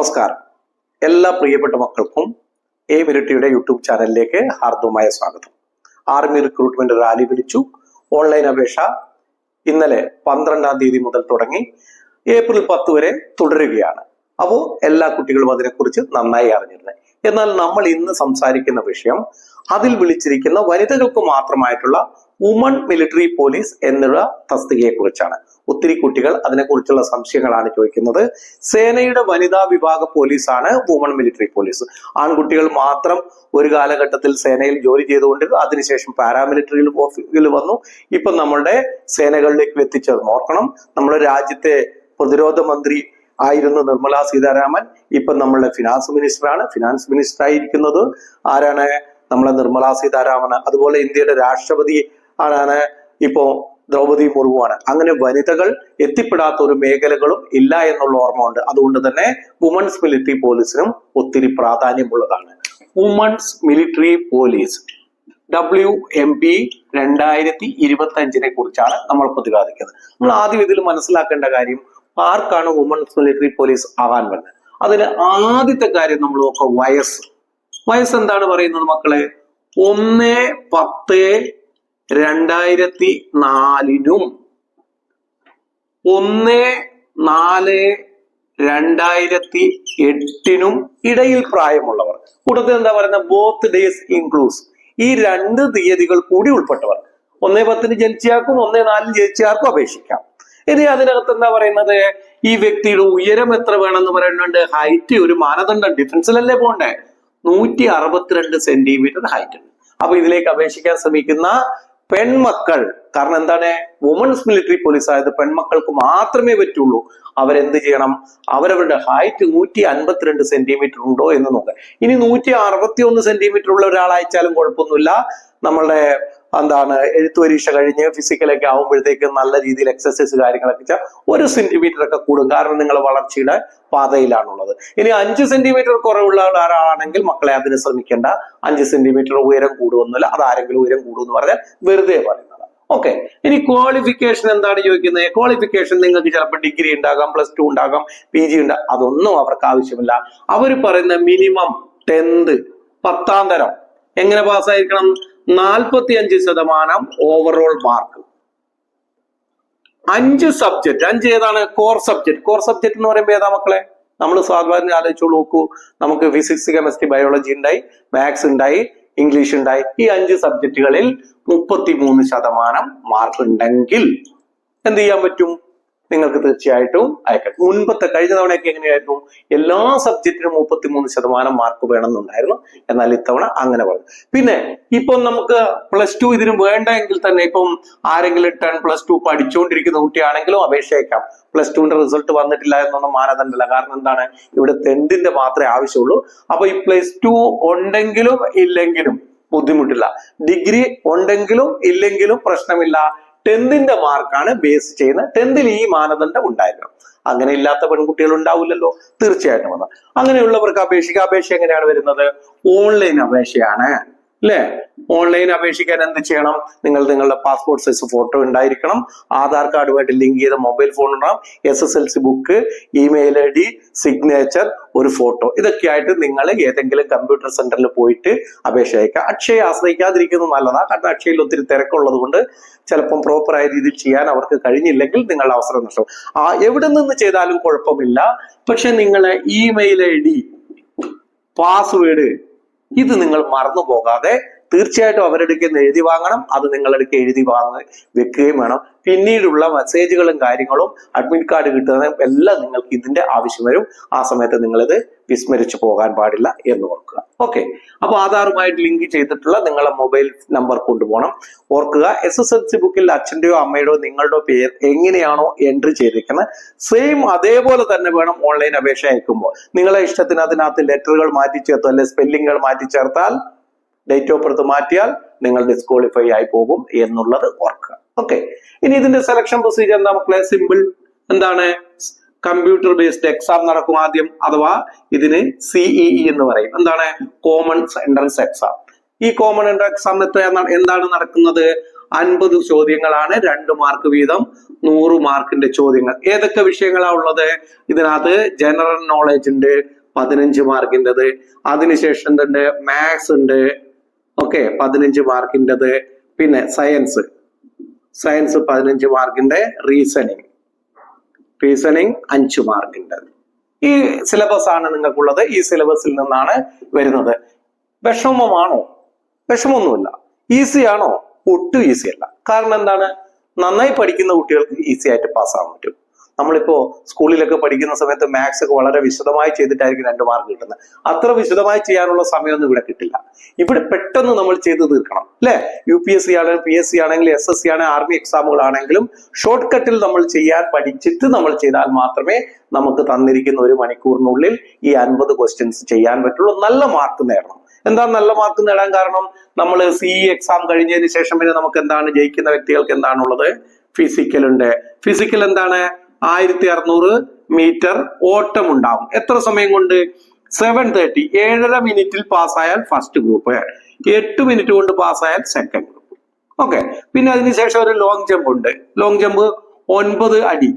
നമസ്കാരം. എല്ലാ പ്രിയപ്പെട്ട മക്കൾക്കും എ മിലിറ്ററിയുടെ യൂട്യൂബ് ചാനലിലേക്ക് ഹാർദവമായ സ്വാഗതം. ആർമി റിക്രൂട്ട്മെന്റ് റാലി വിളിച്ചു. ഓൺലൈൻ അപേക്ഷ ഇന്നലെ പന്ത്രണ്ടാം തീയതി മുതൽ തുടങ്ങി. ഏപ്രിൽ പത്ത് വരെ തുടരുകയാണ്. അപ്പോൾ എല്ലാ കുട്ടികളും അതിനെക്കുറിച്ച് നന്നായി അറിഞ്ഞിരുന്നത് എന്നാൽ നമ്മൾ ഇന്ന് സംസാരിക്കുന്ന വിഷയം അതിൽ വിളിച്ചിരിക്കുന്ന വനിതകൾക്ക് മാത്രമായിട്ടുള്ള വുമൺ മിലിറ്ററി പോലീസ് എന്നുള്ള തസ്തികയെ കുറിച്ചാണ് ഒത്തിരി കുട്ടികൾ അതിനെക്കുറിച്ചുള്ള സംശയങ്ങളാണ് ചോദിക്കുന്നത്. സേനയുടെ വനിതാ വിഭാഗ പോലീസാണ് വുമൺ മിലിറ്ററി പോലീസ് ആൺകുട്ടികൾ മാത്രം ഒരു കാലഘട്ടത്തിൽ സേനയിൽ ജോലി ചെയ്തുകൊണ്ടിരുന്നു. അതിനുശേഷം പാരാമിലിറ്ററിയിൽ വന്നു. ഇപ്പൊ നമ്മളുടെ സേനകളിലേക്ക് എത്തിച്ചേർന്നു. ഓർക്കണം നമ്മുടെ രാജ്യത്തെ പ്രതിരോധ മന്ത്രി ആയിരുന്നു നിർമ്മല സീതാരാമൻ. ഇപ്പൊ നമ്മളുടെ ഫിനാൻസ് മിനിസ്റ്ററാണ് ഫിനാൻസ് മിനിസ്റ്റർ ആയിരിക്കുന്നത് ആരാണ്? നമ്മളെ നിർമ്മല സീതാരാമൻ. അതുപോലെ ഇന്ത്യയുടെ രാഷ്ട്രപതി ആരാണ് ഇപ്പോ ദ്രൗപദി മുർമുവാണ്. അങ്ങനെ വനിതകൾ എത്തിപ്പെടാത്ത ഒരു മേഖലകളും ഇല്ല എന്നുള്ള ഓർമ്മ ഉണ്ട് അതുകൊണ്ട് തന്നെ വുമൺസ് മിലിറ്ററി പോലീസിനും ഒത്തിരി പ്രാധാന്യമുള്ളതാണ്. Women's military police W M P രണ്ടായിരത്തി ഇരുപത്തി അഞ്ചിനെ കുറിച്ചാണ് നമ്മൾ പ്രതിപാദിക്കുന്നത്. നമ്മൾ ആദ്യം ഇതിൽ മനസ്സിലാക്കേണ്ട കാര്യം ആർക്കാണ് വുമൺസ് മിലിറ്ററി പോലീസ് ആകാൻ വരുന്നത് അതിന് ആദ്യത്തെ കാര്യം നമ്മൾ നോക്കുക വയസ്സ്. വയസ്സ് എന്താണ് പറയുന്നത് മക്കളെ? ഒന്ന് പത്ത് രണ്ടായിരത്തി നാലിനും ഒന്ന് നാല് രണ്ടായിരത്തി എട്ടിനും ഇടയിൽ പ്രായമുള്ളവർ. കൂട്ടത്തിൽ എന്താ പറയുന്നത്? ബോത്ത് ഡേയ്സ് ഇൻക്ലൂസ് ഈ രണ്ട് തീയതികൾ കൂടി ഉൾപ്പെട്ടവർ. ഒന്നേ പത്തിന് ജനിച്ചയാൾക്കും ഒന്നേ നാലിന് ജനിച്ചയാൾക്കും അപേക്ഷിക്കാം. ഇനി അതിനകത്ത് എന്താ പറയുന്നത്? ഈ വ്യക്തിയുടെ ഉയരം എത്ര വേണമെന്ന് പറയുന്നുണ്ട്? ഹൈറ്റ് ഒരു മാനദണ്ഡം. ഡിഫൻസിലല്ലേ പോണ്ടേ നൂറ്റി അറുപത്തിരണ്ട് സെന്റിമീറ്റർ ഹൈറ്റ് ഉണ്ട്. അപ്പൊ ഇതിലേക്ക് അപേക്ഷിക്കാൻ ശ്രമിക്കുന്ന പെൺമക്കൾ. കാരണം എന്താണ്? വുമൺസ് മിലിറ്ററി പോലീസ് ആയത് പെൺമക്കൾക്ക് മാത്രമേ പറ്റുള്ളൂ. അവരെന്ത് ചെയ്യണം? അവരവരുടെ ഹൈറ്റ് നൂറ്റി അൻപത്തിരണ്ട് സെന്റിമീറ്റർ ഉണ്ടോ എന്ന് നോക്കുക. ഇനി നൂറ്റി അറുപത്തി ഒന്ന് സെന്റിമീറ്റർ ഉള്ള ഒരാൾ അയച്ചാലും കുഴപ്പമൊന്നുമില്ല. നമ്മളുടെ എന്താണ് എഴുത്തു പരീക്ഷ കഴിഞ്ഞ് ഫിസിക്കലൊക്കെ ആവുമ്പോഴത്തേക്ക് നല്ല രീതിയിൽ എക്സസൈസ് കാര്യങ്ങളൊക്കെ വെച്ചാൽ ഒരു സെന്റിമീറ്റർ ഒക്കെ കൂടും. കാരണം നിങ്ങൾ വളർച്ചയുടെ പാതയിലാണുള്ളത്. ഇനി അഞ്ച് സെന്റിമീറ്റർ കുറവുള്ള ഒരാളാണെങ്കിൽ മക്കളെ അതിന് ശ്രമിക്കേണ്ട. അഞ്ച് സെന്റിമീറ്റർ ഉയരം കൂടുമെന്നില്ല അത് ആരെങ്കിലും ഉയരം കൂടുമെന്ന് പറഞ്ഞാൽ വെറുതെ പറയുന്നത്. ഓക്കെ ഇനി ക്വാളിഫിക്കേഷൻ എന്താണ് ചോദിക്കുന്നത്? ക്വാളിഫിക്കേഷൻ നിങ്ങൾക്ക് ചിലപ്പോൾ ഡിഗ്രി ഉണ്ടാകാം പ്ലസ് ടു ഉണ്ടാകാം പി ജി ഉണ്ടാകും അതൊന്നും അവർക്ക് ആവശ്യമില്ല. അവർ പറയുന്ന മിനിമം ടെൻത്ത് പത്താം തരം. എങ്ങനെ പാസ്സായിരിക്കണം നാൽപ്പത്തി അഞ്ച് ശതമാനം ഓവറോൾ മാർക്ക് അഞ്ച് സബ്ജക്ട് അഞ്ച് ഏതാണ്? കോർ സബ്ജക്ട് കോർ സബ്ജക്ട് എന്ന് പറയുമ്പോൾ ഏതാ മക്കളെ? നമ്മൾ സാധാരണ ആലോചിച്ചോളൂ നോക്കൂ. നമുക്ക് ഫിസിക്സ് കെമിസ്ട്രി ബയോളജി ഉണ്ടായി മാത്സ് ഉണ്ടായി ഇംഗ്ലീഷ് ഉണ്ടായി. ഈ അഞ്ച് സബ്ജക്റ്റുകളിൽ മുപ്പത്തി മൂന്ന് ശതമാനം മാർക്ക് ഉണ്ടെങ്കിൽ എന്ത് ചെയ്യാൻ പറ്റും? നിങ്ങൾക്ക് തീർച്ചയായിട്ടും അയക്കാം. മുൻപത്തെ കഴിഞ്ഞ തവണയൊക്കെ എങ്ങനെയായിരുന്നു? എല്ലാ സബ്ജക്റ്റിനും മുപ്പത്തി മൂന്ന് ശതമാനം മാർക്ക് വേണമെന്നുണ്ടായിരുന്നു. എന്നാൽ ഇത്തവണ അങ്ങനെ പറഞ്ഞു പിന്നെ ഇപ്പം നമുക്ക് പ്ലസ് ടു ഇതിന് വേണ്ടെങ്കിൽ തന്നെ ഇപ്പം ആരെങ്കിലും ടെൻ പ്ലസ് ടു പഠിച്ചുകൊണ്ടിരിക്കുന്ന കുട്ടിയാണെങ്കിലും അപേക്ഷ അയക്കാം പ്ലസ് ടുവിന്റെ റിസൾട്ട് വന്നിട്ടില്ല എന്നൊന്നും മാനദണ്ഡമില്ല. കാരണം എന്താണ്? ഇവിടെ ടെൻത്തിന്റെ മാത്രമേ ആവശ്യമുള്ളൂ. അപ്പൊ ഈ പ്ലസ് ടു ഉണ്ടെങ്കിലും ഇല്ലെങ്കിലും ബുദ്ധിമുട്ടില്ല. ഡിഗ്രി ഉണ്ടെങ്കിലും ഇല്ലെങ്കിലും പ്രശ്നമില്ല. ടെൻത്തിന്റെ മാർക്കാണ് ബേസ് ചെയ്യുന്നത്. ടെൻത്തിൽ ഈ മാനദണ്ഡം ഉണ്ടായിരിക്കണം അങ്ങനെ ഇല്ലാത്ത പെൺകുട്ടികൾ ഉണ്ടാവില്ലല്ലോ. തീർച്ചയായിട്ടും വന്നത് അങ്ങനെയുള്ളവർക്ക് അപേക്ഷിക്കുക അപേക്ഷ എങ്ങനെയാണ് വരുന്നത്? ഓൺലൈൻ അപേക്ഷയാണ്. അല്ലേ? ഓൺലൈൻ അപേക്ഷിക്കാൻ എന്ത് ചെയ്യണം? നിങ്ങൾ നിങ്ങളുടെ പാസ്പോർട്ട് സൈസ് ഫോട്ടോ ഉണ്ടായിരിക്കണം. ആധാർ കാർഡുമായിട്ട് ലിങ്ക് ചെയ്ത മൊബൈൽ ഫോൺ ഉണ്ടാവും. S S L C book email I D signature ഒരു ഫോട്ടോ ഇതൊക്കെ ആയിട്ട് നിങ്ങൾ ഏതെങ്കിലും കമ്പ്യൂട്ടർ സെന്ററിൽ പോയിട്ട് അപേക്ഷ അയക്കുക. അക്ഷയെ ആശ്രയിക്കാതിരിക്കുന്നത് നല്ലതാണ് കാരണം അക്ഷയയിൽ ഒത്തിരി തിരക്കുള്ളത് കൊണ്ട് ചിലപ്പം പ്രോപ്പറായ രീതിയിൽ ചെയ്യാൻ അവർക്ക് കഴിഞ്ഞില്ലെങ്കിൽ നിങ്ങളുടെ അവസരം നഷ്ടം. ആ എവിടെ നിന്ന് ചെയ്താലും കുഴപ്പമില്ല. പക്ഷെ നിങ്ങളെ ഇമെയിൽ ഐ ഡി പാസ്വേഡ് ഇത് നിങ്ങൾ മറന്നു പോകാതെ തീർച്ചയായിട്ടും അവരുടെ അടുക്കൽ നിന്ന് എഴുതി വാങ്ങണം. അത് നിങ്ങളടുക്ക് എഴുതി വാങ്ങി വെക്കുകയും വേണം. പിന്നീടുള്ള മെസ്സേജുകളും കാര്യങ്ങളും അഡ്മിറ്റ് കാർഡ് കിട്ടുന്നതും എല്ലാം നിങ്ങൾക്ക് ഇതിന്റെ ആവശ്യം വരും. ആ സമയത്ത് നിങ്ങളിത് വിസ്മരിച്ചു പോകാൻ പാടില്ല എന്ന് ഓർക്കുക. ഓക്കെ അപ്പൊ ആധാറുമായിട്ട് ലിങ്ക് ചെയ്തിട്ടുള്ള നിങ്ങളുടെ മൊബൈൽ നമ്പർ കൊണ്ടുപോകണം. ഓർക്കുക എസ് എസ് എൽ സി ബുക്കിൽ അച്ഛന്റെയോ അമ്മയുടെയോ നിങ്ങളുടെ പേര് എങ്ങനെയാണോ എൻട്രി ചെയ്തിരിക്കുന്നത്. സെയിം അതേപോലെ തന്നെ വേണം ഓൺലൈൻ അപേക്ഷ അയക്കുമ്പോൾ. നിങ്ങളെ ഇഷ്ടത്തിന് അതിനകത്ത് ലെറ്ററുകൾ മാറ്റി ചേർത്തോ അല്ലെ സ്പെല്ലിങ്ങുകൾ മാറ്റി ചേർത്താൽ ഡേറ്റ് ഓഫ് ബർത്ത് മാറ്റിയാൽ നിങ്ങൾ ഡിസ്ക്വാളിഫൈ ആയി പോകും എന്നുള്ളത് ഓർക്കുക. ഓക്കെ ഇനി ഇതിന്റെ സെലക്ഷൻ പ്രൊസീജിയർ എന്താ മക്കളെ? സിമ്പിൾ എന്താണ്? കമ്പ്യൂട്ടർ ബേസ്ഡ് എക്സാം നടക്കും ആദ്യം അഥവാ ഇതിന് സിഇഇ എന്ന് പറയും. എന്താണ്? കോമൺ എൻട്രൻസ് എക്സാം ഈ കോമൺ എൻട്രൻസ് എക്സാം എന്താണ് നടക്കുന്നത്? അൻപത് ചോദ്യങ്ങളാണ്. രണ്ട് മാർക്ക് വീതം നൂറ് മാർക്കിന്റെ ചോദ്യങ്ങൾ. ഏതൊക്കെ വിഷയങ്ങളാ ഉള്ളത്? ഇതിനകത്ത് ജനറൽ നോളജ് ഉണ്ട് പതിനഞ്ച് മാർക്കിന്റെത് അതിനുശേഷം എന്തുണ്ട്? മാത്സ് ഉണ്ട് ഓക്കെ പതിനഞ്ച് മാർക്കിന്റെത് പിന്നെ സയൻസ്. സയൻസ് പതിനഞ്ച് മാർക്കിന്റെ റീസണിങ്. റീസണിങ് അഞ്ച് മാർക്കിന്റെ ഈ സിലബസ് ആണ് നിങ്ങൾക്കുള്ളത്. ഈ സിലബസിൽ നിന്നാണ് വരുന്നത്. വിഷമമാണോ? വിഷമമൊന്നുമില്ല. ഈസി ആണോ? ഒട്ടും ഈസി അല്ല. കാരണം എന്താണ്? നന്നായി പഠിക്കുന്ന കുട്ടികൾക്ക് ഈസി ആയിട്ട് പാസ്സാകാൻ പറ്റും. നമ്മളിപ്പോ സ്കൂളിലൊക്കെ പഠിക്കുന്ന സമയത്ത് മാത്സ് ഒക്കെ വളരെ വിശദമായി ചെയ്തിട്ടായിരിക്കും രണ്ട് മാർക്ക് കിട്ടുന്നത്. അത്ര വിശദമായി ചെയ്യാനുള്ള സമയമൊന്നും ഇവിടെ കിട്ടില്ല. ഇവിടെ പെട്ടെന്ന് നമ്മൾ ചെയ്ത് തീർക്കണം അല്ലെ? യു പി എസ് സി ആണെങ്കിലും പി എസ് സി ആണെങ്കിലും എസ് എസ് സി ആണെങ്കിലും ആർമി എക്സാമുകളാണെങ്കിലും ഷോർട്ട് കട്ടിൽ നമ്മൾ ചെയ്യാൻ പഠിച്ചിട്ട് നമ്മൾ ചെയ്താൽ മാത്രമേ നമുക്ക് തന്നിരിക്കുന്ന ഒരു മണിക്കൂറിനുള്ളിൽ ഈ അൻപത് ക്വസ്റ്റ്യൻസ് ചെയ്യാൻ പറ്റുള്ളൂ. നല്ല മാർക്ക് നേടണം. എന്താ നല്ല മാർക്ക് നേടാൻ കാരണം? നമ്മൾ സി എക്സാം കഴിഞ്ഞതിന് ശേഷം പിന്നെ നമുക്ക് എന്താണ് ജയിക്കുന്ന വ്യക്തികൾക്ക് എന്താണുള്ളത്? ഫിസിക്കൽ ഉണ്ട്. ഫിസിക്കൽ എന്താണ്? ആയിരത്തി അറുന്നൂറ് മീറ്റർ ഓട്ടം ഉണ്ടാവും എത്ര സമയം കൊണ്ട്? സെവൻ തേർട്ടി ഏഴര മിനിറ്റിൽ പാസ്സായാൽ ഫസ്റ്റ് ഗ്രൂപ്പ് എട്ട് മിനിറ്റ് കൊണ്ട് പാസ്സായാൽ സെക്കൻഡ് ഗ്രൂപ്പ് ഓക്കെ പിന്നെ അതിനുശേഷം ഒരു ലോങ് ജമ്പ് ഉണ്ട്. ലോങ് ജമ്പ് ഒൻപത് അടി.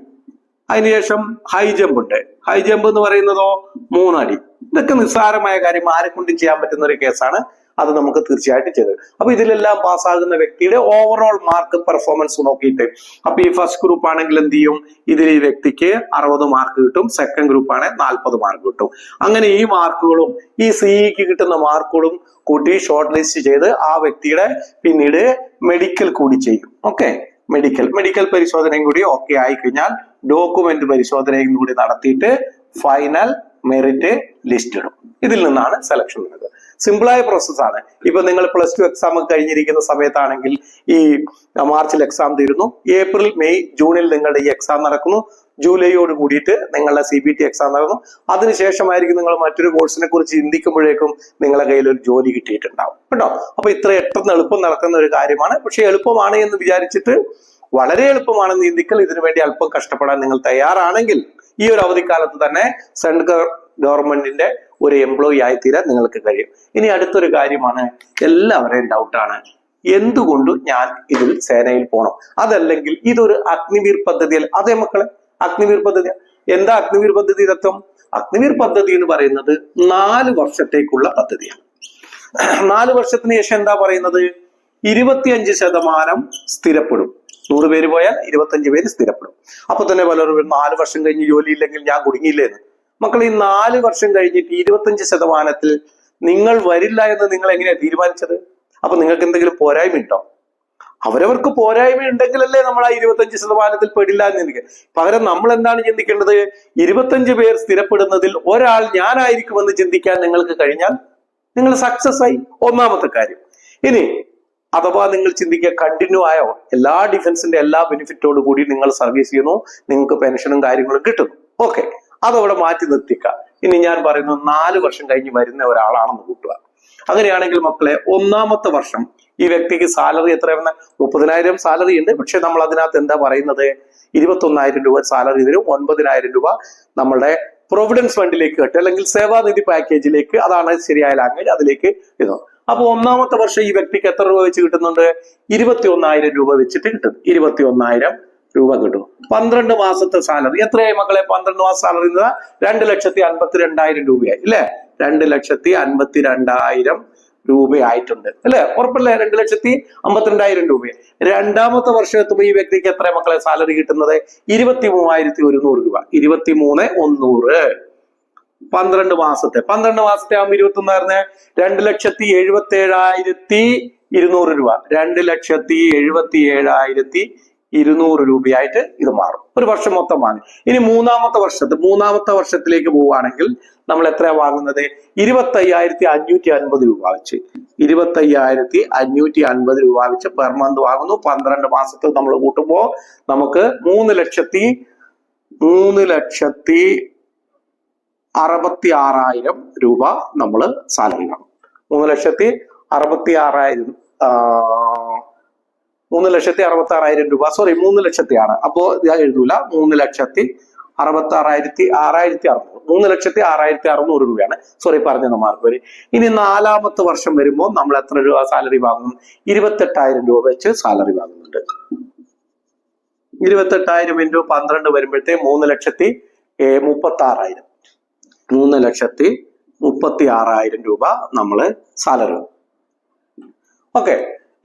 അതിനുശേഷം ഹൈ ജമ്പ് ഉണ്ട്. ഹൈ ജമ്പ് എന്ന് പറയുന്നതോ മൂന്നടി. ഇതൊക്കെ നിസ്സാരമായ കാര്യം ആരെ കൊണ്ടും ചെയ്യാൻ പറ്റുന്ന ഒരു കേസാണ് അത് നമുക്ക് തീർച്ചയായിട്ടും ചെയ്ത് അപ്പൊ ഇതിലെല്ലാം പാസ്സാകുന്ന വ്യക്തിയുടെ ഓവറോൾ മാർക്ക് പെർഫോമൻസ് നോക്കിയിട്ട്. അപ്പൊ ഈ ഫസ്റ്റ് ഗ്രൂപ്പ് ആണെങ്കിൽ എന്ത് ചെയ്യും? ഇതിൽ ഈ വ്യക്തിക്ക് അറുപത് മാർക്ക് കിട്ടും. സെക്കൻഡ് ഗ്രൂപ്പ് ആണെങ്കിൽ നാൽപ്പത് മാർക്ക് കിട്ടും. അങ്ങനെ ഈ മാർക്കുകളും ഈ സിഇക്ക് കിട്ടുന്ന മാർക്കുകളും കൂട്ടി ഷോർട്ട് ലിസ്റ്റ് ചെയ്ത് ആ വ്യക്തിയുടെ പിന്നീട് മെഡിക്കൽ കൂടി ചെയ്യും. ഓക്കെ മെഡിക്കൽ മെഡിക്കൽ പരിശോധനയും കൂടി ഓക്കെ ആയി കഴിഞ്ഞാൽ ഡോക്യുമെന്റ് പരിശോധനയും കൂടി നടത്തിയിട്ട് ഫൈനൽ മെറിറ്റ് ലിസ്റ്റ് ഇടും. ഇതിൽ നിന്നാണ് സെലക്ഷൻ വരുന്നത്. സിമ്പിളായ പ്രോസസ്സാണ് ഇപ്പൊ നിങ്ങൾ പ്ലസ് ടു എക്സാം കഴിഞ്ഞിരിക്കുന്ന സമയത്താണെങ്കിൽ ഈ മാർച്ചിൽ എക്സാം തീരുന്നു. ഏപ്രിൽ മെയ് ജൂണിൽ നിങ്ങളുടെ ഈ എക്സാം നടക്കുന്നു. ജൂലൈയോട് കൂടിയിട്ട് നിങ്ങളുടെ സി ബി ടി എക്സാം നടന്നു. അതിനുശേഷമായിരിക്കും നിങ്ങൾ മറ്റൊരു കോഴ്സിനെ കുറിച്ച് ചിന്തിക്കുമ്പോഴേക്കും നിങ്ങളുടെ കയ്യിൽ ഒരു ജോലി കിട്ടിയിട്ടുണ്ടാവും. കേട്ടോ? അപ്പൊ ഇത്ര എട്ടെന്ന് എളുപ്പം നടക്കുന്ന ഒരു കാര്യമാണ്. പക്ഷെ എളുപ്പമാണ് എന്ന് വിചാരിച്ചിട്ട് വളരെ എളുപ്പമാണെന്ന് ചിന്തിക്കൽ ഇതിനു വേണ്ടി അല്പം കഷ്ടപ്പെടാൻ നിങ്ങൾ തയ്യാറാണെങ്കിൽ ഈ ഒരു അവധിക്കാലത്ത് തന്നെ സെൻട്രൽ ഗവൺമെന്റിന്റെ ഒരു എംപ്ലോയി ആയിത്തീരാൻ നിങ്ങൾക്ക് കഴിയും. ഇനി അടുത്തൊരു കാര്യമാണ് എല്ലാവരെയും ഡൗട്ടാണ് എന്തുകൊണ്ട് ഞാൻ ഇതിൽ സേനയിൽ പോകണം അതല്ലെങ്കിൽ ഇതൊരു അഗ്നിവീർ പദ്ധതിയല്ല? അതെ മക്കളെ അഗ്നിവീർ പദ്ധതി. എന്താ അഗ്നിവീർ പദ്ധതി തത്വം? അഗ്നിവീർ പദ്ധതി എന്ന് പറയുന്നത് നാല് വർഷത്തേക്കുള്ള പദ്ധതിയാണ്. നാല് വർഷത്തിന് ശേഷം എന്താ പറയുന്നത്? ഇരുപത്തിയഞ്ച് ശതമാനം സ്ഥിരപ്പെടും. നൂറ് പേര് പോയാൽ ഇരുപത്തഞ്ച് പേര് സ്ഥിരപ്പെടും. അപ്പൊ തന്നെ പലരും നാല് വർഷം കഴിഞ്ഞ് ജോലിയില്ലെങ്കിൽ ഞാൻ കുടുങ്ങിയില്ലേന്ന്. മക്കൾ ഈ നാല് വർഷം കഴിഞ്ഞിട്ട് ഇരുപത്തഞ്ച് ശതമാനത്തിൽ നിങ്ങൾ വരില്ല എന്ന് നിങ്ങൾ എങ്ങനെയാ തീരുമാനിച്ചത്? അപ്പൊ നിങ്ങൾക്ക് എന്തെങ്കിലും പോരായ്മ ഉണ്ടോ? അവരവർക്ക് പോരായ്മ ഉണ്ടെങ്കിലല്ലേ നമ്മൾ ആ ഇരുപത്തഞ്ച് ശതമാനത്തിൽ പെടില്ല എന്ന് ചിന്തിക്കുക. പകരം നമ്മൾ എന്താണ് ചിന്തിക്കേണ്ടത്? ഇരുപത്തഞ്ച് പേർ സ്ഥിരപ്പെടുന്നതിൽ ഒരാൾ ഞാനായിരിക്കുമെന്ന് ചിന്തിക്കാൻ നിങ്ങൾക്ക് കഴിഞ്ഞാൽ നിങ്ങൾ സക്സസ് ആയി. ഒന്നാമത്തെ കാര്യം. ഇനി അഥവാ നിങ്ങൾ ചിന്തിക്കുക കണ്ടിന്യൂ ആയോ എല്ലാ ഡിഫൻസിന്റെ എല്ലാ ബെനിഫിറ്റോടു കൂടി നിങ്ങൾ സർവീസ് ചെയ്യുന്നു നിങ്ങൾക്ക് പെൻഷനും കാര്യങ്ങളും കിട്ടുന്നു. ഓക്കെ അതവിടെ മാറ്റി നിർത്തിക്ക. ഇനി ഞാൻ പറയുന്നു നാല് വർഷം കഴിഞ്ഞ് വരുന്ന ഒരാളാണെന്ന് കൂട്ടുക. അങ്ങനെയാണെങ്കിൽ മക്കളെ ഒന്നാമത്തെ വർഷം ഈ വ്യക്തിക്ക് സാലറി എത്രയാണ് മുപ്പതിനായിരം സാലറി ഉണ്ട്. പക്ഷെ നമ്മൾ അതിനകത്ത് എന്താ പറയുന്നത്? ഇരുപത്തി ഒന്നായിരം രൂപ സാലറി തരും. ഒൻപതിനായിരം രൂപ നമ്മളുടെ പ്രൊവിഡൻസ് ഫണ്ടിലേക്ക് കെട്ടും അല്ലെങ്കിൽ സേവാനിധി പാക്കേജിലേക്ക് അതാണ് ശരിയായ ലാംഗ്വേജ് അതിലേക്ക് ഇടുന്നു അപ്പൊ ഒന്നാമത്തെ വർഷം ഈ വ്യക്തിക്ക് എത്ര രൂപ വെച്ച് കിട്ടുന്നുണ്ട്? ഇരുപത്തി ഒന്നായിരം രൂപ വെച്ചിട്ട് കിട്ടും. ഇരുപത്തി ഒന്നായിരം രൂപ കിട്ടും. പന്ത്രണ്ട് മാസത്തെ സാലറി എത്രയായി മക്കളെ? പന്ത്രണ്ട് മാസം സാലറി എന്നത് രണ്ട് ലക്ഷത്തി അൻപത്തി രണ്ടായിരം രൂപയായി അല്ലേ രണ്ട് ലക്ഷത്തി അൻപത്തി രണ്ടായിരം രൂപയായിട്ടുണ്ട് അല്ലെ? ഉറപ്പല്ലേ? രണ്ട് ലക്ഷത്തി അമ്പത്തിരണ്ടായിരം രൂപ രണ്ടാമത്തെ വർഷം എത്തുമ്പോൾ ഈ വ്യക്തിക്ക് എത്ര മക്കളെ സാലറി കിട്ടുന്നത്? ഇരുപത്തി മൂവായിരത്തി ഒരുന്നൂറ് രൂപ. ഇരുപത്തി മൂന്ന് ഒന്നൂറ്. പന്ത്രണ്ട് മാസത്തെ. പന്ത്രണ്ട് മാസത്തെ ആകുമ്പോൾ ഇരുപത്തി ഒന്നായിരുന്നെ രണ്ട് ലക്ഷത്തി എഴുപത്തി ഏഴായിരത്തി ഇരുന്നൂറ് രൂപ. രണ്ട് ലക്ഷത്തി എഴുപത്തി ഏഴായിരത്തി ഇരുന്നൂറ് രൂപയായിട്ട് ഇത് മാറും. ഒരു വർഷം മൊത്തം വാങ്ങി. ഇനി മൂന്നാമത്തെ വർഷത്ത് മൂന്നാമത്തെ വർഷത്തിലേക്ക് പോവുകയാണെങ്കിൽ നമ്മൾ എത്രയാണ് വാങ്ങുന്നത്? ഇരുപത്തി അയ്യായിരത്തി അഞ്ഞൂറ്റി അൻപത് രൂപ വെച്ച്. ഇരുപത്തി അയ്യായിരത്തി അഞ്ഞൂറ്റി അൻപത് രൂപ വെച്ച് പെർ മന്ത് വാങ്ങുന്നു. പന്ത്രണ്ട് മാസത്തിൽ നമ്മൾ കൂട്ടുമ്പോൾ നമുക്ക് മൂന്ന് ലക്ഷത്തി മൂന്ന് ലക്ഷത്തി അറുപത്തി ആറായിരം രൂപ നമ്മൾ സാലറി കാണും. മൂന്ന് ലക്ഷത്തി അറുപത്തി ആറായിരം മൂന്ന് ലക്ഷത്തി അറുപത്തി ആറായിരം രൂപ. സോറി മൂന്ന് ലക്ഷത്തി ആണ് അപ്പോ ഞാൻ എഴുതൂല. മൂന്ന് ലക്ഷത്തി അറുപത്തി ആറായിരത്തി ആറായിരത്തി അറുന്നൂറ്. മൂന്ന് ലക്ഷത്തി ആറായിരത്തി അറുന്നൂറ് രൂപയാണ്. സോറി പറഞ്ഞത് മാർക്ക് വരെ. ഇനി നാലാമത്തെ വർഷം വരുമ്പോൾ നമ്മൾ എത്ര രൂപ സാലറി വാങ്ങും? ഇരുപത്തെട്ടായിരം രൂപ വെച്ച് സാലറി വാങ്ങുന്നുണ്ട്. ഇരുപത്തെട്ടായിരം ഇന്റു പന്ത്രണ്ട് വരുമ്പോഴത്തെ മൂന്ന് ലക്ഷത്തി മുപ്പത്തി ആറായിരം മൂന്ന് ലക്ഷത്തി മുപ്പത്തി ആറായിരം രൂപ നമ്മൾ സാലറി ഓക്കെ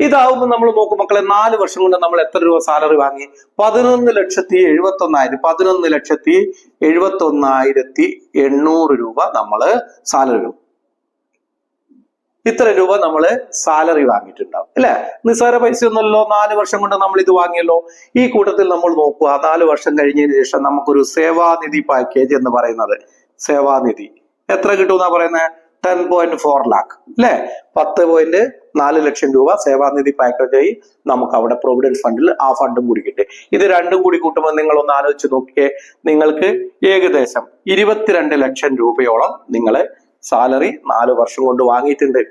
ഇതാവുമ്പോൾ നമ്മൾ നോക്കും മക്കളെ നാല് വർഷം കൊണ്ട് നമ്മൾ എത്ര രൂപ സാലറി വാങ്ങി? പതിനൊന്ന് ലക്ഷത്തി എഴുപത്തി ഒന്നായിരം പതിനൊന്ന് ലക്ഷത്തി എഴുപത്തി ഒന്നായിരത്തി എണ്ണൂറ് രൂപ നമ്മൾ സാലറി ഇത്ര രൂപ നമ്മൾ സാലറി വാങ്ങിയിട്ടുണ്ടാവും. അല്ലെ? നിസ്സാര പൈസ ഒന്നുമല്ലോ നാല് വർഷം കൊണ്ട് നമ്മൾ ഇത് വാങ്ങിയല്ലോ. ഈ കൂട്ടത്തിൽ നമ്മൾ നോക്കുക നാല് വർഷം കഴിഞ്ഞതിന് ശേഷം നമുക്കൊരു സേവാനിധി പാക്കേജ് എന്ന് പറയുന്നത്. സേവാനിധി. എത്ര കിട്ടുമെന്നാ പറയുന്നത് ടെൻ പോയിന്റ് ഫോർ ലാക്ക് അല്ലെ പത്ത് പോയിന്റ് നാല് ലക്ഷം രൂപ സേവാനിധി പാക്കേജായി നമുക്ക് അവിടെ പ്രൊവിഡന്റ് ഫണ്ടിൽ ആ ഫണ്ടും കൂടി കിട്ടി. ഇത് രണ്ടും കൂടി കൂട്ടുമ്പോൾ നിങ്ങൾ ഒന്ന് ആലോചിച്ച് നോക്കിയേ നിങ്ങൾക്ക് ഏകദേശം ഇരുപത്തിരണ്ട് ലക്ഷം രൂപയോളം നിങ്ങൾ സാലറി നാല് വർഷം കൊണ്ട് വാങ്ങിയിട്ടുണ്ട്.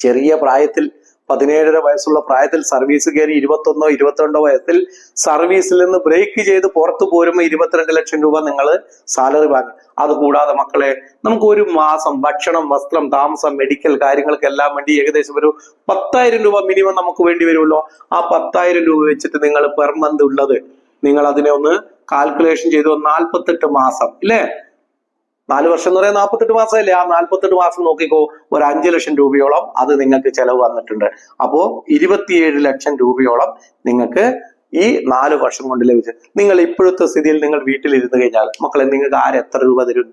ചെറിയ പ്രായത്തിൽ പതിനേഴര വയസ്സുള്ള പ്രായത്തിൽ സർവീസ് കയറി ഇരുപത്തൊന്നോ ഇരുപത്തിരണ്ടോ വയസ്സിൽ സർവീസിൽ നിന്ന് ബ്രേക്ക് ചെയ്ത് പുറത്തു പോരുമ്പോൾ ഇരുപത്തിരണ്ട് ലക്ഷം രൂപ നിങ്ങൾ സാലറി വാങ്ങും. അതുകൂടാതെ മക്കളെ നമുക്ക് ഒരു മാസം ഭക്ഷണം വസ്ത്രം താമസം മെഡിക്കൽ കാര്യങ്ങൾക്കെല്ലാം വേണ്ടി ഏകദേശം ഒരു പത്തായിരം രൂപ മിനിമം നമുക്ക് വേണ്ടി വരുമല്ലോ. ആ പത്തായിരം രൂപ വെച്ചിട്ട് നിങ്ങൾ പെർ മന്ത് ഉള്ളത് നിങ്ങൾ അതിനെ ഒന്ന് കാൽക്കുലേഷൻ ചെയ്തു നാൽപ്പത്തെട്ട് മാസം ഇല്ലേ? നാല് വർഷം എന്ന് പറയാൻ നാൽപ്പത്തെട്ട് മാസമല്ലേ? ആ നാൽപ്പത്തെട്ട് മാസം നോക്കിക്കോ ഒരു അഞ്ച് ലക്ഷം രൂപയോളം അത് നിങ്ങൾക്ക് ചെലവ് വന്നിട്ടുണ്ട്. അപ്പോ ഇരുപത്തിയേഴ് ലക്ഷം രൂപയോളം നിങ്ങൾക്ക് ഈ നാല് വർഷം കൊണ്ട് ലഭിച്ചു. നിങ്ങൾ ഇപ്പോഴത്തെ സ്ഥിതിയിൽ നിങ്ങൾ വീട്ടിലിരുന്ന് കഴിഞ്ഞാൽ മക്കളെ നിങ്ങൾക്ക് ആര് എത്ര രൂപ തരും?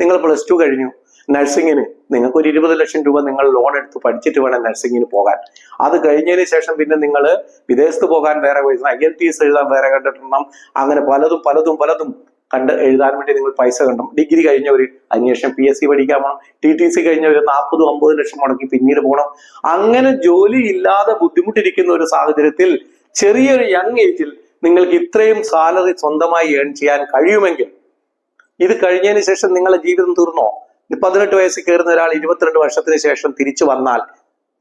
നിങ്ങൾ പ്ലസ് ടു കഴിഞ്ഞു. നഴ്സിങ്ങിന് നിങ്ങൾക്ക് ഒരു ഇരുപത് ലക്ഷം രൂപ നിങ്ങൾ ലോൺ എടുത്ത് പഠിച്ചിട്ട് വേണം നഴ്സിങ്ങിന് പോകാൻ. അത് കഴിഞ്ഞതിന് ശേഷം പിന്നെ നിങ്ങൾ വിദേശത്ത് പോകാൻ വേറെ പൈസ ഐ എൽ ടി എസ് എഴുതാൻ വേറെ കണ്ടിട്ടുണ്ടാവും അങ്ങനെ പലതും പലതും പലതും കണ്ട് എഴുതാൻ വേണ്ടി നിങ്ങൾ പൈസ കണ്ടും. ഡിഗ്രി കഴിഞ്ഞവർ അതിനുശേഷം പി എസ് സി പഠിക്കാൻ പോകണം ടി ടി സി കഴിഞ്ഞവർ നാൽപ്പത് അമ്പത് ലക്ഷം മുടക്കി പിന്നീട് പോകണം. അങ്ങനെ ജോലി ഇല്ലാതെ ബുദ്ധിമുട്ടിരിക്കുന്ന ഒരു സാഹചര്യത്തിൽ ചെറിയൊരു യങ് ഏജിൽ നിങ്ങൾക്ക് ഇത്രയും സാലറി സ്വന്തമായി ഏൺ ചെയ്യാൻ കഴിയുമെങ്കിൽ ഇത് കഴിഞ്ഞതിന് ശേഷം നിങ്ങളുടെ ജീവിതം തീർന്നോ? പതിനെട്ട് വയസ്സിൽ കയറുന്ന ഒരാൾ ഇരുപത്തിരണ്ട് വർഷത്തിന് ശേഷം തിരിച്ചു വന്നാൽ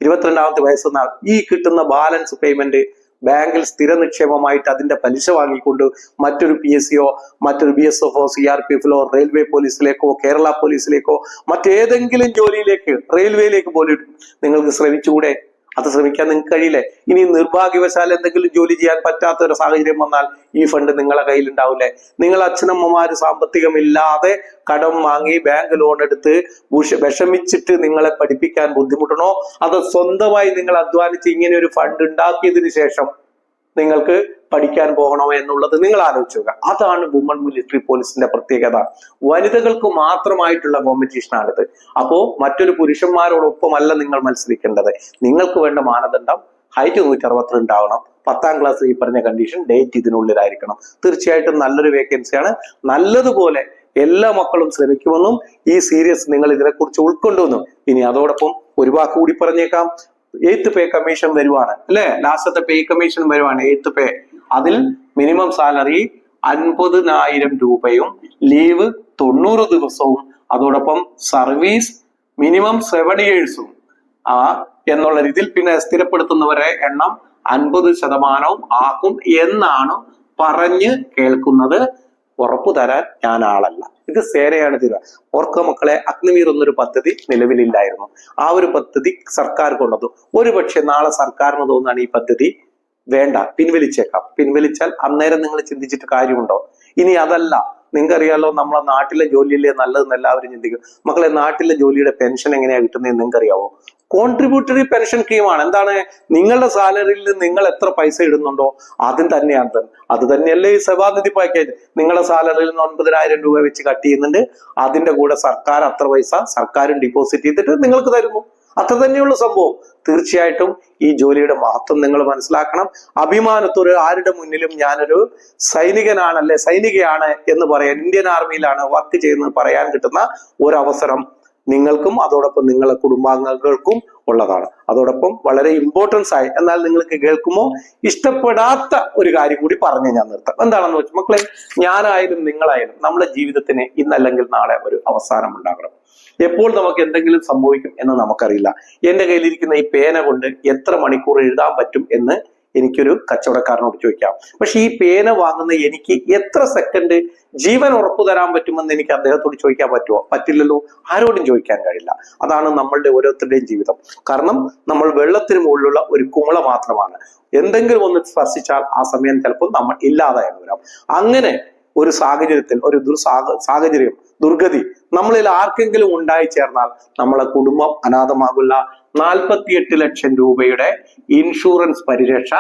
ഇരുപത്തിരണ്ടാമത്തെ വയസ്സ് നാൾ ഈ കിട്ടുന്ന ബാലൻസ് പേയ്മെന്റ് ബാങ്കിൽ സ്ഥിര നിക്ഷേപമായിട്ട് അതിന്റെ പലിശ വാങ്ങിക്കൊണ്ട് മറ്റൊരു പി എസ് സിയോ മറ്റൊരു ബി എസ് എഫോ സി ആർ പി എഫിലോ റെയിൽവേ പോലീസിലേക്കോ കേരള പോലീസിലേക്കോ മറ്റേതെങ്കിലും ജോലിയിലേക്ക് റെയിൽവേയിലേക്ക് പോലും നിങ്ങൾക്ക് ശ്രമിച്ചുകൂടെ? അത് ശ്രമിക്കാൻ നിങ്ങൾക്ക് കഴിയില്ലേ? ഇനി നിർഭാഗ്യവശാൽ എന്തെങ്കിലും ജോലി ചെയ്യാൻ പറ്റാത്ത ഒരു സാഹചര്യം വന്നാൽ ഈ ഫണ്ട് നിങ്ങളെ കയ്യിൽ ഉണ്ടാവില്ലേ നിങ്ങൾ അച്ഛനമ്മമാര് സാമ്പത്തികമില്ലാതെ കടം വാങ്ങി ബാങ്ക് ലോൺ എടുത്ത് വിഷ- വിഷമിച്ചിട്ട് നിങ്ങളെ പഠിപ്പിക്കാൻ ബുദ്ധിമുട്ടണോ? അത് സ്വന്തമായി നിങ്ങൾ അധ്വാനിച്ച് ഇങ്ങനെ ഒരു ഫണ്ട് ഉണ്ടാക്കിയതിനു ശേഷം നിങ്ങൾക്ക് പഠിക്കാൻ പോകണോ എന്നുള്ളത് നിങ്ങൾ ആലോചിക്കുക അതാണ് വുമൺ മിലിറ്ററി പോലീസിന്റെ പ്രത്യേകത. വനിതകൾക്ക് മാത്രമായിട്ടുള്ള കോമ്പറ്റീഷൻ ആണിത്. അപ്പോ മറ്റൊരു പുരുഷന്മാരോടൊപ്പമല്ല നിങ്ങൾ മത്സരിക്കേണ്ടത്. നിങ്ങൾക്ക് വേണ്ട മാനദണ്ഡം ഹൈറ്റ് നൂറ്റി അറുപത്തിരണ്ട് ആവണം പത്താം ക്ലാസ് ഈ പറഞ്ഞ കണ്ടീഷൻ ഡേറ്റ് ഇതിനുള്ളിലായിരിക്കണം. തീർച്ചയായിട്ടും നല്ലൊരു വേക്കൻസിയാണ് നല്ലതുപോലെ എല്ലാ മക്കളും ശ്രമിക്കുമെന്നും ഈ സീരിയസ് നിങ്ങൾ ഇതിനെക്കുറിച്ച് ഉൾക്കൊണ്ടുവെന്നും. ഇനി അതോടൊപ്പം ഒരു വാക്ക് കൂടി പറഞ്ഞേക്കാം. എയ്ത്ത് പേ കമ്മീഷൻ വരുവാണ് അല്ലെ? ലാസ്റ്റത്തെ പേ കമ്മീഷൻ വരുവാണ് എയ്ത്ത് പേ അതിൽ മിനിമം സാലറി അൻപതിനായിരം രൂപയും ലീവ് തൊണ്ണൂറ് ദിവസവും അതോടൊപ്പം സർവീസ് മിനിമം സെവൻ ഇയേഴ്സും ആ എന്നുള്ള രീതിയിൽ പിന്നെ സ്ഥിരപ്പെടുത്തുന്നവരെ എണ്ണം അൻപത് ശതമാനവും ആക്കും എന്നാണ് പറഞ്ഞ് കേൾക്കുന്നത്. ഉറപ്പു തരാൻ ഞാൻ ആളല്ല. ഇത് സേനയാണ് തീരുക ഓർക്കുക മക്കളെ അഗ്നിവീർ എന്നൊരു പദ്ധതി നിലവിലില്ലായിരുന്നു. ആ ഒരു പദ്ധതി സർക്കാർ കൊണ്ടതു ഒരുപക്ഷെ നാളെ സർക്കാരിന് തോന്നാണ് ഈ പദ്ധതി വേണ്ട പിൻവലിച്ചേക്കാം. പിൻവലിച്ചാൽ അന്നേരം നിങ്ങൾ ചിന്തിച്ചിട്ട് കാര്യമുണ്ടോ? ഇനി അതല്ല. നിങ്ങൾക്കറിയാലോ നമ്മളെ നാട്ടിലെ ജോലിയല്ലേ നല്ലതെന്ന് എല്ലാവരും ചിന്തിക്കും. മക്കളെ നാട്ടിലെ ജോലിയുടെ പെൻഷൻ എങ്ങനെയാ കിട്ടുന്നത് നിങ്ങൾക്കറിയാവോ? കോൺട്രിബ്യൂട്ടറി പെൻഷൻ സ്കീമാണ് എന്താണ്? നിങ്ങളുടെ സാലറിയിൽ നിങ്ങൾ എത്ര പൈസ ഇടുന്നുണ്ടോ അതും തന്നെയാണ് തന്നെ. അത് തന്നെയല്ലേ ഈ സേവാനിധി പാക്കേജ് നിങ്ങളുടെ സാലറിയിൽ നിന്ന് ഒൻപതിനായിരം രൂപ വെച്ച് കട്ട് ചെയ്യുന്നുണ്ട്. അതിന്റെ കൂടെ സർക്കാർ അത്ര പൈസ സർക്കാരും ഡിപ്പോസിറ്റ് ചെയ്തിട്ട് നിങ്ങൾക്ക് തരുന്നു. അത്ര തന്നെയുള്ള സംഭവം. തീർച്ചയായിട്ടും ഈ ജോലിയുടെ മഹത്വം നിങ്ങൾ മനസ്സിലാക്കണം. അഭിമാനത്തോടെ ആരുടെ മുന്നിലും ഞാനൊരു സൈനികനാണ് അല്ലെ? സൈനികയാണ് എന്ന് പറയാൻ ഇന്ത്യൻ ആർമിയിലാണ് വർക്ക് ചെയ്യുന്നത് പറയാൻ കിട്ടുന്ന ഒരു അവസരം നിങ്ങൾക്കും അതോടൊപ്പം നിങ്ങളുടെ കുടുംബാംഗങ്ങൾക്കും ഉള്ളതാണ്. അതോടൊപ്പം വളരെ ഇമ്പോർട്ടൻസ് ആയി എന്നാൽ നിങ്ങൾക്ക് കേൾക്കുമോ? ഇഷ്ടപ്പെടാത്ത ഒരു കാര്യം കൂടി പറഞ്ഞ് ഞാൻ നിർത്താം. എന്താണെന്ന് വെച്ചാൽ മക്കളെ ഞാനായാലും നിങ്ങളായാലും നമ്മുടെ ജീവിതത്തിന് ഇന്നല്ലെങ്കിൽ നാളെ ഒരു അവസാനം ഉണ്ടാകണം. എപ്പോൾ നമുക്ക് എന്തെങ്കിലും സംഭവിക്കും എന്ന് നമുക്കറിയില്ല. എന്റെ കയ്യിലിരിക്കുന്ന ഈ പേന കൊണ്ട് എത്ര മണിക്കൂർ എഴുതാൻ പറ്റും എന്ന് എനിക്കൊരു കച്ചവടക്കാരനോട് ചോദിക്കാം. പക്ഷെ ഈ പേന വാങ്ങുന്ന എനിക്ക് എത്ര സെക്കൻഡ് ജീവൻ ഉറപ്പു തരാൻ പറ്റുമെന്ന് എനിക്ക് അദ്ദേഹത്തോട് ചോദിക്കാൻ പറ്റുമോ പറ്റില്ലല്ലോ. ആരോടും ചോദിക്കാൻ കഴിയില്ല. അതാണ് നമ്മളുടെ ഓരോരുത്തരുടെയും ജീവിതം. കാരണം നമ്മൾ വെള്ളത്തിന് മുകളിലുള്ള ഒരു കുമള മാത്രമാണ്. എന്തെങ്കിലും ഒന്ന് സ്പർശിച്ചാൽ ആ സമയം ചിലപ്പോൾ നമ്മൾ ഇല്ലാതായി വരാം. അങ്ങനെ ഒരു സാഹചര്യത്തിൽ ഒരു ദുർസാഹ സാഹചര്യം ദുർഗതി നമ്മളിൽ ആർക്കെങ്കിലും ഉണ്ടായി ചേർന്നാൽ നമ്മളെ കുടുംബം അനാഥമാകില്ല നാൽപ്പത്തിയെട്ട് ലക്ഷം രൂപയുടെ ഇൻഷുറൻസ് പരിരക്ഷ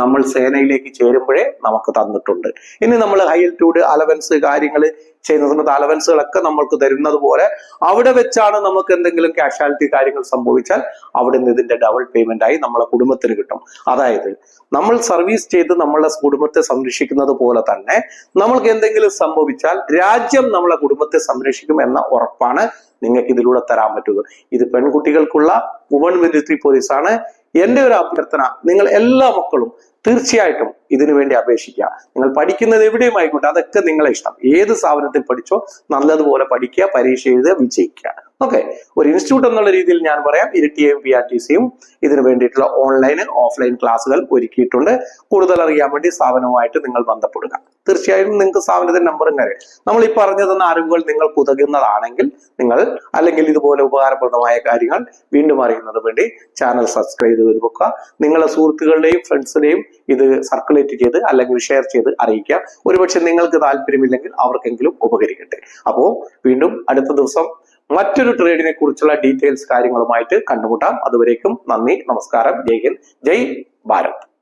നമ്മൾ സേനയിലേക്ക് ചേരുമ്പോഴേ നമുക്ക് തന്നിട്ടുണ്ട്. ഇനി നമ്മൾ ഹൈ അൽറ്റ്യൂഡ് അലവൻസ് കാര്യങ്ങൾ ചെയ്യുന്ന സമയത്ത് അലവൻസുകളൊക്കെ നമ്മൾക്ക് തരുന്നത് പോലെ അവിടെ വെച്ചാണ് നമുക്ക് എന്തെങ്കിലും കാഷ്വാലിറ്റി കാര്യങ്ങൾ സംഭവിച്ചാൽ അവിടെ നിന്ന് ഇതിന്റെ ഡബിൾ പേയ്മെന്റ് ആയി നമ്മളെ കുടുംബത്തിന് കിട്ടും. അതായത് നമ്മൾ സർവീസ് ചെയ്ത് നമ്മളെ കുടുംബത്തെ സംരക്ഷിക്കുന്നത് പോലെ തന്നെ നമ്മൾക്ക് എന്തെങ്കിലും സംഭവിച്ചാൽ രാജ്യം നമ്മളെ കുടുംബത്തെ സംരക്ഷിക്കും എന്ന ഉറപ്പാണ് നിങ്ങൾക്ക് ഇതിലൂടെ തരാൻ പറ്റുന്നത്. ഇത് പെൺകുട്ടികൾക്കുള്ള വുമൺ മിലിറ്ററി പോലീസ് ആണ്. ഒരു അഭ്യർത്ഥന നിങ്ങൾ എല്ലാ മക്കളും തീർച്ചയായിട്ടും ഇതിനു വേണ്ടി അപേക്ഷിക്കുക. നിങ്ങൾ പഠിക്കുന്നത് എവിടെയും ആയിക്കോട്ടെ അതൊക്കെ നിങ്ങളെ ഇഷ്ടം. ഏത് സ്ഥാപനത്തിൽ പഠിച്ചോ നല്ലതുപോലെ പഠിക്കുക പരീക്ഷ എഴുതുക വിജയിക്കുക. ഓക്കെ ഒരു ഇൻസ്റ്റിറ്റ്യൂട്ട് എന്നുള്ള രീതിയിൽ ഞാൻ പറയാം. ഇരിട്ടിയും പി ആർ ടി സിയും ഇതിനു വേണ്ടിയിട്ടുള്ള ഓൺലൈൻ ഓഫ്ലൈൻ ക്ലാസ്സുകൾ ഒരുക്കിയിട്ടുണ്ട്. കൂടുതൽ അറിയാൻ വേണ്ടി സ്ഥാപനവുമായിട്ട് നിങ്ങൾ ബന്ധപ്പെടുക. തീർച്ചയായും നിങ്ങൾക്ക് സ്ഥാപനത്തിന്റെ നമ്പറും കാര്യം. നമ്മൾ ഈ പറഞ്ഞു തന്ന അറിവുകൾ നിങ്ങൾക്ക് ഉതകുന്നതാണെങ്കിൽ നിങ്ങൾ അല്ലെങ്കിൽ ഇതുപോലെ ഉപകാരപ്രദമായ കാര്യങ്ങൾ വീണ്ടും അറിയുന്നതിന് വേണ്ടി ചാനൽ സബ്സ്ക്രൈബ് ചെയ്ത് വെക്കുക. നിങ്ങളെ സുഹൃത്തുക്കളുടെയും ഫ്രണ്ട്സിനെയും ഇത് സർക്കുലേറ്റ് ചെയ്ത് അല്ലെങ്കിൽ ഷെയർ ചെയ്ത് അറിയിക്കുക. ഒരുപക്ഷെ നിങ്ങൾക്ക് താല്പര്യമില്ലെങ്കിൽ അവർക്കെങ്കിലും ഉപകരിക്കട്ടെ. അപ്പോൾ വീണ്ടും അടുത്ത ദിവസം മറ്റൊരു ട്രേഡിനെ കുറിച്ചുള്ള ഡീറ്റെയിൽസ് കാര്യങ്ങളുമായിട്ട് കണ്ടുമുട്ടാം. അതുവരേക്കും നന്ദി നമസ്കാരം. ജയ് ഹിന്ദ്. ജയ് ഭാരത്.